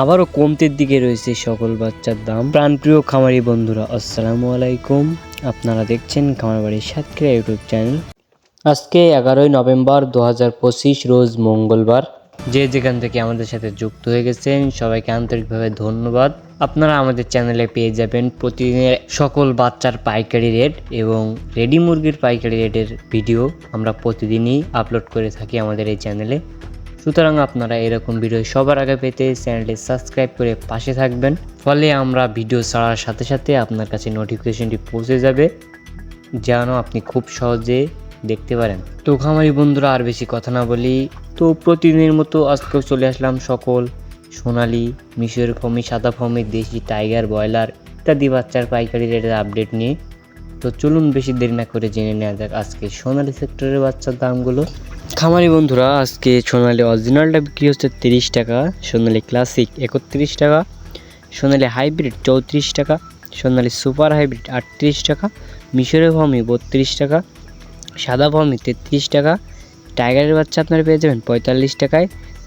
আবারও কমতির দিকে রয়েছে সকল বাচ্চার দাম। প্রাণপ্রিয় খামারি বন্ধুরা, আসসালামু আলাইকুম। আপনারা দেখছেন খামার বাড়ির সাতক্ষীরা ইউটিউব চ্যানেল। আজকে এগারোই নভেম্বর দু হাজার পঁচিশ, রোজ মঙ্গলবার। যে যেখান থেকে আমাদের সাথে যুক্ত হয়ে গেছেন, সবাইকে আন্তরিকভাবে ধন্যবাদ। আপনারা আমাদের চ্যানেলে পেয়ে যাবেন প্রতিদিনের সকল বাচ্চার পাইকারি রেট এবং রেডি মুরগির পাইকারি রেটের ভিডিও আমরা প্রতিদিনই আপলোড করে থাকি আমাদের এই চ্যানেলে। সুতরাং আপনারা এরকম ভিডিও সবার আগে পেতে চ্যানেলটি সাবস্ক্রাইব করে পাশে থাকবেন। ফলে আমরা ভিডিও ছাড়ার সাথে সাথে আপনার কাছে নোটিফিকেশনটি পৌঁছে যাবে, যেন আপনি খুব সহজে দেখতে পারেন। তো খামারি বন্ধুরা, আর বেশি কথা না বলি, তো প্রতিদিনের মতো আজকেও চলে আসলাম সকল সোনালি, মিশর ফমি, সাদা ফমি, দেশি টাইগার, ব্রয়লার ইত্যাদি বাচ্চার পাইকারি রেটের আপডেট নিয়ে। তো চলুন বেশি দেরি না করে জেনে নেওয়া যাক আজকে সোনালি সেক্টরের বাচ্চার দামগুলো। খামারি বন্ধুরা, আজকে সোনালি অরিজিনালটা বিক্রি হচ্ছে তিরিশ টাকা, সোনালি ক্লাসিক একত্রিশ টাকা, সোনালি হাইব্রিড চৌত্রিশ টাকা, সোনালি সুপার হাইব্রিড আটত্রিশ টাকা, মিশরে ভমি বত্রিশ টাকা, সাদা ভমি তেত্রিশ টাকা, টাইগারের বাচ্চা আপনারা পেয়ে যাবেন পঁয়তাল্লিশ টাকায়,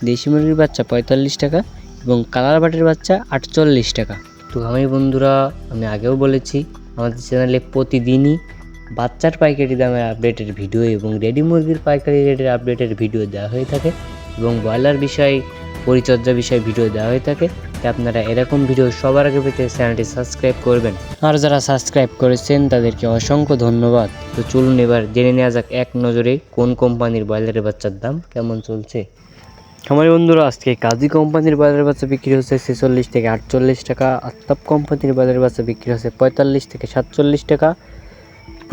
দেশি মুরগির বাচ্চা পঁয়তাল্লিশ টাকা এবং কালার বাটের বাচ্চা আটচল্লিশ টাকা। তো আমি বন্ধুরা, আমি আগেও বলেছি, আমাদের চ্যানেলে প্রতিদিনই বাচ্চার পাইকারি দামের আপডেটের ভিডিও এবং রেডি মুরগির পাইকারি রেটের আপডেটের ভিডিও দেওয়া হয়ে থাকে এবং ব্রয়লার বিষয়ে, পরিচর্যা বিষয়ে ভিডিও দেওয়া হয়ে থাকে। তাই আপনারা এরকম ভিডিও সবার আগে পেতে চ্যানেলটি সাবস্ক্রাইব করবেন। আর যারা সাবস্ক্রাইব করেছেন, তাদেরকে অসংখ্য ধন্যবাদ। তো চলুন এবার জেনে নেওয়া যাক এক নজরে কোন কোম্পানির ব্রয়লারের বাচ্চার দাম কেমন চলছে। আমার বন্ধুরা, আজকে কাজী কোম্পানির বাজারের বাচ্চা বিক্রি হচ্ছে ছেচল্লিশ থেকে আটচল্লিশ টাকা আত্তাপ কোম্পানির বাজারের বাচ্চা বিক্রি হচ্ছে পঁয়তাল্লিশ থেকে সাতচল্লিশ টাকা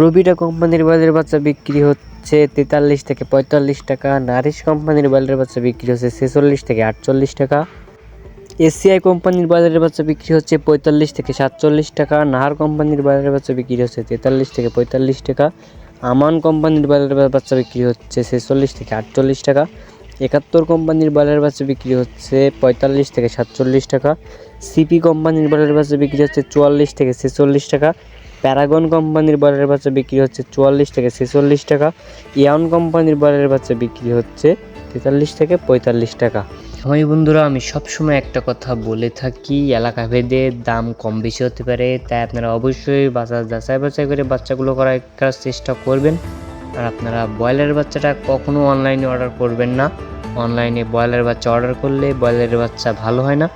প্রবিটা কোম্পানির বাজারের বাচ্চা বিক্রি হচ্ছে তেতাল্লিশ থেকে পঁয়তাল্লিশ টাকা, নারিশ কোম্পানির বাজারের বাচ্চা বিক্রি হচ্ছে ছেচল্লিশ থেকে আটচল্লিশ টাকা। এসিআই কোম্পানির বাজারের বাচ্চা বিক্রি হচ্ছে পঁয়তাল্লিশ থেকে সাতচল্লিশ টাকা, নাহার কোম্পানির বাজারের বাচ্চা বিক্রি হচ্ছে তেতাল্লিশ থেকে পঁয়তাল্লিশ টাকা, আমান কোম্পানির বাজারের বাচ্চা বিক্রি হচ্ছে ছেচল্লিশ থেকে আটচল্লিশ টাকা, একাত্তর কোম্পানির বাজারের বাচ্চা বিক্রি হচ্ছে পঁয়তাল্লিশ থেকে সাতচল্লিশ টাকা, সিপি কোম্পানির বাজারের বাচ্চা বিক্রি হচ্ছে চুয়াল্লিশ থেকে ছেচল্লিশ টাকা প্যারাগন কোম্পানির বাজারের বাচ্চা বিক্রি হচ্ছে চুয়াল্লিশ থেকে ছেচল্লিশ টাকা। ইয়ান কোম্পানির বাজারের বাচ্চা বিক্রি হচ্ছে তেতাল্লিশ থেকে পঁয়তাল্লিশ টাকা। আমার বন্ধুরা, আমি সবসময় একটা কথা বলে থাকি, এলাকা ভেদে দাম কম বেশি হতে পারে, তাই আপনারা অবশ্যই বাজার যাচাই বাছাই করে বাচ্চাগুলো করার চেষ্টা করবেন। আর আপনারা ব্রয়লারের বাচ্চাটা কখনো অনলাইনে অর্ডার করবেন না। অনলাইনে ব্রয়লার বাচ্চা অর্ডার করলে ব্রয়লারের বাচ্চা ভালো হয় না।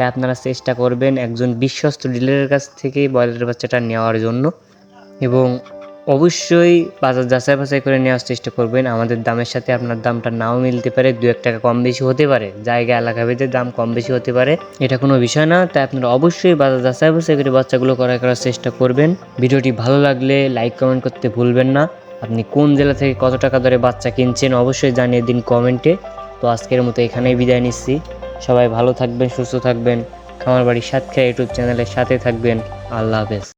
তাই আপনারা চেষ্টা করবেন একজন বিশ্বস্ত ডিলারের কাছ থেকে ব্রয়লারের বাচ্চাটা নেওয়ার জন্য। এবং অবশ্যই বাজার যাচাই বাছাই করে নেওয়ার চেষ্টা করবেন। আমাদের দামের সাথে আপনার দামটা নাও মিলতে পারে দু এক টাকা কম বেশি হতে পারে। জায়গা এলাকা ভেদে দাম কম বেশি হতে পারে। এটা কোনো বিষয় না, তাই আপনারা অবশ্যই বাজার যাচাই বাছাই করে বাচ্চাগুলো ক্রয় করার চেষ্টা করবেন। ভিডিওটি ভালো লাগলে লাইক, কমেন্ট করতে ভুলবেন না। আপনি কোন জেলা থেকে কত টাকা দরে বাচ্চা কিনছেন অবশ্যই জানিয়ে দিন কমেন্টে। তো আজকের মতো এখানেই বিদায় নিচ্ছি। সবাই ভালো থাকবেন সুস্থ থাকবেন। খামার বাড়ির সাতক্ষীরা ইউটিউব চ্যানেলের সাথে থাকবেন। আল্লাহ হাফেজ।